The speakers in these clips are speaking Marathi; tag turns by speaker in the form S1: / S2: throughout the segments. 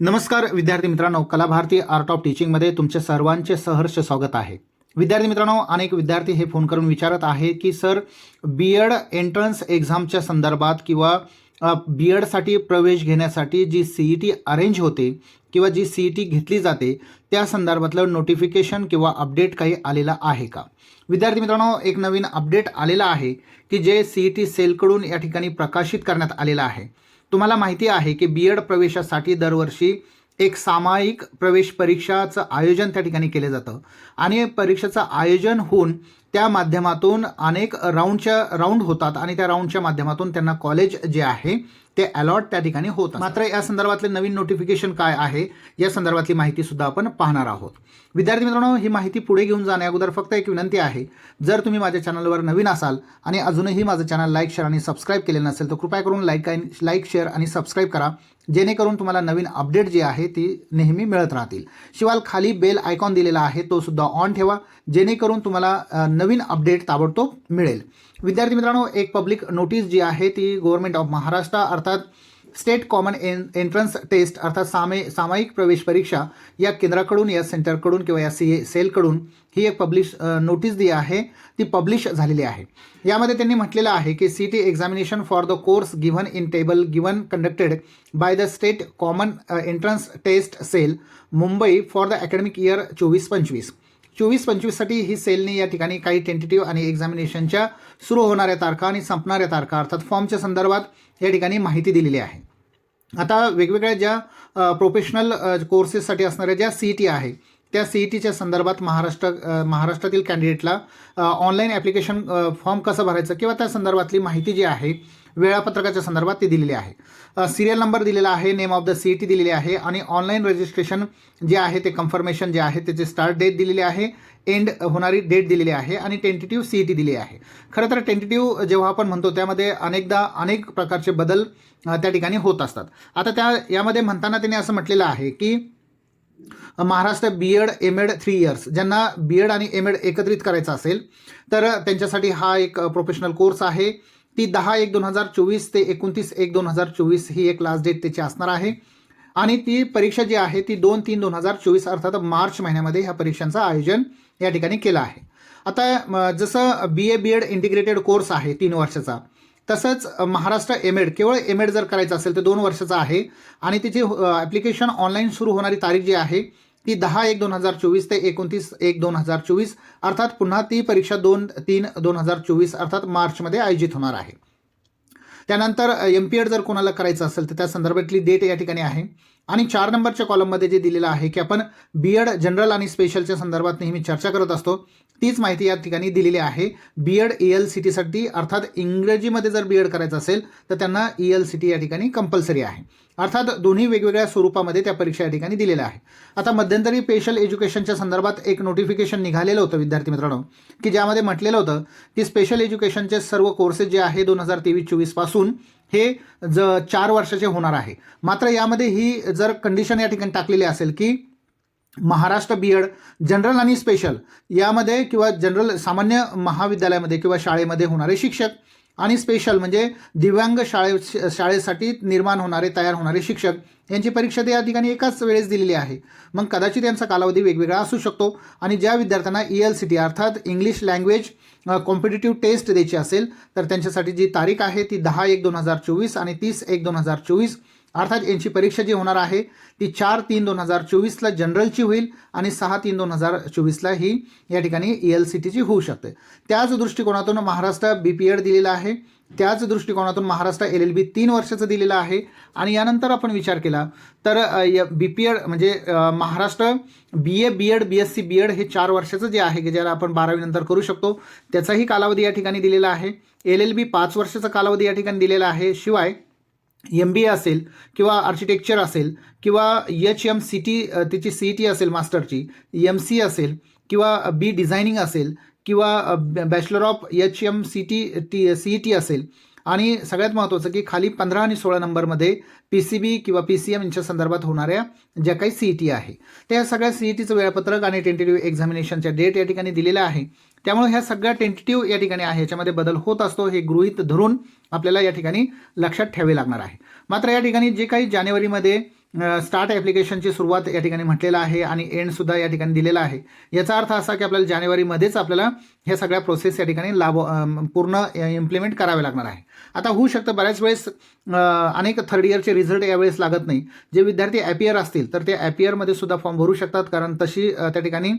S1: नमस्कार विद्यार्थी मित्रांनो. कला भारती आर्ट ऑफ टीचिंगमध्ये तुमचे सर्वांचे सहर्ष स्वागत आहे. विद्यार्थी मित्रांनो अनेक विद्यार्थी हे फोन करून विचारत आहे की सर बी एड एंट्रन्स एक्झामच्या संदर्भात किंवा बी एडसाठी प्रवेश घेण्यासाठी G C E T arrange होते किंवा जी सी ई टी घेतली जाते त्या संदर्भातलं नोटिफिकेशन किंवा अपडेट काही आलेला आहे का? विद्यार्थी मित्रांनो एक नवीन अपडेट आलेला आहे की जे सी ई टी सेलकडून या ठिकाणी प्रकाशित करण्यात आलेलं आहे. तुम्हाला माहिती आहे की बी एड प्रवेशासाठी दरवर्षी एक सामायिक प्रवेश परीक्षाचं आयोजन त्या ठिकाणी केलं जातं. आणि परीक्षेचं आयोजन होऊन त्या माध्यमातून अनेक राऊंडच्या राऊंड होतात आणि त्या राऊंडच्या माध्यमातून त्यांना कॉलेज जे आहे ते अलॉट त्या ठिकाणी होत मात्र या संदर्भातले नवीन नोटिफिकेशन काय आहे या संदर्भातली माहिती सुद्धा आपण पाहणार आहोत. विद्यार्थी मित्रांनो ही माहिती पुढे घेऊन जाण्या अगोदर फक्त एक विनंती आहे जर तुम्ही माझ्या चॅनलवर नवीन असाल आणि अजूनही माझं चॅनल लाईक शेअर आणि सबस्क्राईब केले नसेल तर कृपया करून लाईक लाईक शेअर आणि सबस्क्राईब करा जेणेकरून तुम्हाला नवीन अपडेट जी आहे ती नेहमी मिळत राहतील. शिवाय खाली बेल आयकॉन दिलेला आहे तो सुद्धा ऑन ठेवा जेणेकरून तुम्हाला नवीन नवीन अपडेट ताबडतोब मिळेल. विद्यार्थी मित्रांनो एक पब्लिक नोटीस जी आहे ती गव्हर्नमेंट ऑफ महाराष्ट्र अर्थात state common N entrance test अर्थात सामे सामायिक प्रवेश परीक्षा या केंद्राकडून या सेंटरकडून किंवा या सी सेलकडून ही एक पब्लिश नोटीस जी आहे ती पब्लिश झालेली आहे. यामध्ये त्यांनी म्हटलेलं आहे की C T examination for the course given in table given conducted by the state common entrance test cell Mumbai for the academic year चोवीस पंचवीस. चोवीस पंचवीससाठी ही सेलने या ठिकाणी काही टेंटेटिव्ह आणि एक्झामिनेशनच्या सुरू होणाऱ्या तारखा आणि संपणाऱ्या तारखा अर्थात फॉर्मच्या संदर्भात या ठिकाणी माहिती दिलेली आहे. आता वेगवेगळ्या ज्या प्रोफेशनल कोर्सेससाठी असणाऱ्या ज्या सी टी आहे त्या सी ई टीच्या संदर्भात महाराष्ट्र महाराष्ट्रातील कॅन्डिडेटला ऑनलाईन ॲप्लिकेशन फॉर्म कसं भरायचं किंवा त्या संदर्भातली माहिती जी आहे वेळापत्रकाच्या संदर्भात ती दिलेली आहे. सिरियल नंबर दिलेला आहे name of the C E T दिलेली आहे आणि ऑनलाईन रजिस्ट्रेशन जे आहे ते कन्फर्मेशन जे आहे त्याचे स्टार्ट डेट दिलेली आहे एंड होणारी डेट दिलेली आहे आणि टेंटेटिव्ह सी ई टी दिली आहे. खरं तर टेंटेटिव्ह जेव्हा आपण म्हणतो त्यामध्ये अनेकदा अनेक प्रकारचे बदल त्या ठिकाणी होत असतात. आता त्या यामध्ये म्हणताना त्यांनी असं म्हटलेलं आहे की Maharashtra B Ed M Ed three years ज्यांना बी एड आणि एम एड एकत्रित करायचं असेल तर त्यांच्यासाठी हा एक प्रोफेशनल कोर्स आहे. ती दहा एक दोन हजार चोवीस ते एकोणतीस एक दोन हजार चोवीस ही एक लास्ट डेट त्याची असणार आहे. आणि ती परीक्षा जी आहे ती दोन तीन दोन हजार चोवीस अर्थात मार्च महिन्यामध्ये ह्या परीक्षांचं आयोजन या ठिकाणी केलं आहे. आता म, जसं B A B Ed integrated course आहे तीन वर्षाचा तसंच महाराष्ट्र एम एड केवळ एम एड जर करायचं असेल तर दोन वर्षाचा आहे. आणि तिची ॲप्लिकेशन ऑनलाईन सुरू होणारी तारीख जी आहे ती दहा एक दोन हजार चोवीस ते एकोणतीस एक दोन हजार चोवीस अर्थात पुन्हा ती परीक्षा दोन तीन दोन हजार चोवीस अर्थात मार्चमध्ये आयोजित होणार आहे. त्यानंतर एम पी एड जर कोणाला करायचं असेल तर त्या संदर्भातली डेट या ठिकाणी आहे. आणि चार नंबरच्या कॉलममध्ये जे दिलेलं आहे की आपण बी एड जनरल आणि स्पेशलच्या संदर्भात नेहमी चर्चा करत असतो तीच माहिती या ठिकाणी दिलेली आहे. B Ed E L C टीसाठी अर्थात इंग्रजीमध्ये जर बी एड करायचं असेल तर त्यांना ई एल सी टी या ठिकाणी कंपल्सरी आहे. अर्थात दोन्ही वेगवेगळ्या स्वरूपामध्ये त्या परीक्षा या ठिकाणी दिलेल्या आहे आता मध्यंतरी स्पेशल एज्युकेशनच्या संदर्भात एक नोटिफिकेशन निघालेलं होतं विद्यार्थी मित्रांनो की ज्यामध्ये म्हटलेलं होतं की स्पेशल एज्युकेशनचे सर्व कोर्सेस जे आहे दोन हजार तेवीस चोवीसपासून हे ज चार वर्षाचे होणार आहे. मात्र यामध्ये ही जर कंडिशन या ठिकाणी टाकलेली असेल की महाराष्ट्र बी एड जनरल आणि स्पेशल यामध्ये किंवा जनरल सामान्य महाविद्यालयामध्ये किंवा शाळेमध्ये होणारे शिक्षक आणि स्पेशल म्हणजे दिव्यांग शाळे शाळेसाठी निर्माण होणारे तयार होणारे शिक्षक यांची परीक्षा ते या ठिकाणी एकाच वेळेस दिलेली आहे. मग कदाचित यांचा कालावधी वेगवेगळा असू शकतो आणि ज्या विद्यार्थ्यांना ई एल सी टी अर्थात इंग्लिश लँग्वेज कॉम्पिटेटिव्ह टेस्ट द्यायची असेल तर त्यांच्यासाठी जी तारीख आहे ती दहा एक दोन हजार चोवीस आणि तीस एक दोन हजार चोवीस. अर्थात यांची परीक्षा जी होणार आहे ती चार तीन दोन हजार चोवीसला जनरलची होईल आणि सहा तीन दोन हजार चोवीसला ही या ठिकाणी ई एल सी टीची होऊ शकते. त्याच दृष्टिकोनातून महाराष्ट्र बी पी एड दिलेला आहे. त्याच दृष्टिकोनातून महाराष्ट्र एल एल बी तीन वर्षाचं दिलेलं आहे. आणि यानंतर आपण विचार केला तर बी पी एड म्हणजे Maharashtra B A B Ed B S C B Ed हे चार वर्षाचं जे आहे की ज्याला आपण बारावीनंतर करू शकतो त्याचाही कालावधी या ठिकाणी दिलेला आहे. एल एल बी पाच वर्षाचा कालावधी या ठिकाणी दिलेला आहे. शिवाय एम बी ए असेल किंवा आर्किटेक्चर असेल किंवा एच एम सी टी तिची सी टी असेल मास्टरची एम सी असेल किंवा बी डिझायनिंग असेल किंवा bachelor of H M C T T C E T असेल आणि सगळ्यात महत्त्वाचं की खाली पंधरा आणि सोळा नंबरमध्ये पी सी बी किंवा पी सी एम यांच्या संदर्भात होणाऱ्या ज्या काही सी ई टी आहे त्या सगळ्या सी ई टीचं वेळापत्रक आणि टेंटेटिव्ह एक्झामिनेशनच्या डेट या ठिकाणी दिलेल्या आहे. त्यामुळे ह्या सगळ्या टेंटेटिव्ह या ठिकाणी आहे याच्यामध्ये बदल होत असतो हे गृहित धरून आपल्याला या ठिकाणी लक्षात ठेवावे लागणार आहे. मात्र या ठिकाणी जे काही जानेवारीमध्ये स्टार्ट ॲप्लिकेशनची सुरुवात या ठिकाणी म्हटलेलं आहे आणि एंडसुद्धा या ठिकाणी दिलेला आहे. याचा अर्थ असा की आपल्याला जानेवारीमध्येच आपल्याला ह्या सगळ्या प्रोसेस या ठिकाणी लाभ पूर्ण इम्प्लिमेंट करावे लागणार आहे. आता होऊ शकतं बऱ्याच वेळेस अनेक थर्ड इयरचे रिझल्ट यावेळेस लागत नाही. जे विद्यार्थी ॲपियर असतील तर ते ॲपियरमध्ये सुद्धा फॉर्म भरू शकतात. कारण तशी त्या ठिकाणी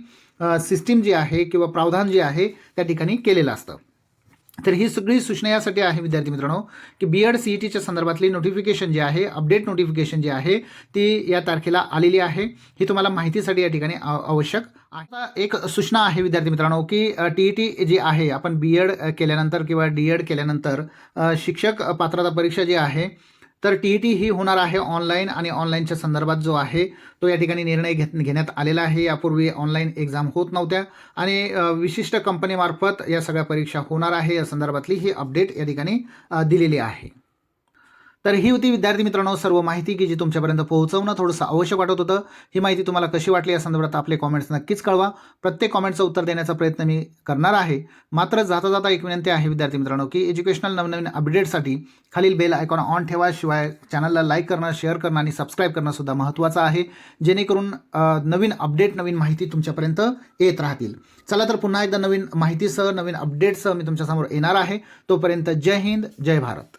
S1: सिस्टीम जी आहे किंवा प्रावधान जे आहे त्या ठिकाणी केलेलं असतं. तर ही सगळी सूचना यासाठी आहे विद्यार्थी मित्रांनो की बी एड सी ई टीच्या संदर्भातली नोटिफिकेशन जी आहे अपडेट नोटिफिकेशन जी आहे ती या तारखेला आलेली आहे. ही तुम्हाला माहितीसाठी या ठिकाणी आवश्यक आता एक सूचना आहे विद्यार्थी मित्रांनो की टी ई टी जी आहे आपण बी एड केल्यानंतर किंवा डी एड केल्यानंतर शिक्षक पात्रता परीक्षा जी आहे तर टी ई टी ही होणार आहे ऑनलाईन आणि ऑनलाईनच्या संदर्भात जो आहे तो या ठिकाणी निर्णय घेत घेण्यात आलेला आहे. यापूर्वी ऑनलाईन एक्झाम होत नव्हत्या आणि विशिष्ट कंपनीमार्फत या सगळ्या परीक्षा होणार आहे. या संदर्भातली ही अपडेट या ठिकाणी दिलेली आहे. तर ही होती विद्यार्थी मित्रांनो सर्व माहिती की जी तुमच्यापर्यंत पोहोचवणं थोडंसं आवश्यक वाटत होतं. ही माहिती तुम्हाला कशी वाटली या संदर्भात आपले कॉमेंट्स नक्कीच कळवा. प्रत्येक कॉमेंटचं उत्तर देण्याचा प्रयत्न मी करणार आहे. मात्र जाता जाता एक विनंती आहे विद्यार्थी मित्रांनो की एज्युकेशनल नवनवीन अपडेटसाठी खालील बेल आयकॉन ऑन ठेवा. शिवाय चॅनलला लाईक करणं शेअर करणं आणि सबस्क्राईब करणं सुद्धा महत्त्वाचं आहे. जेणेकरून नवीन अपडेट नवीन माहिती तुमच्यापर्यंत येत राहतील. चला तर पुन्हा एकदा नवीन माहितीसह नवीन अपडेटसह मी तुमच्यासमोर येणार आहे. तोपर्यंत जय हिंद जय भारत.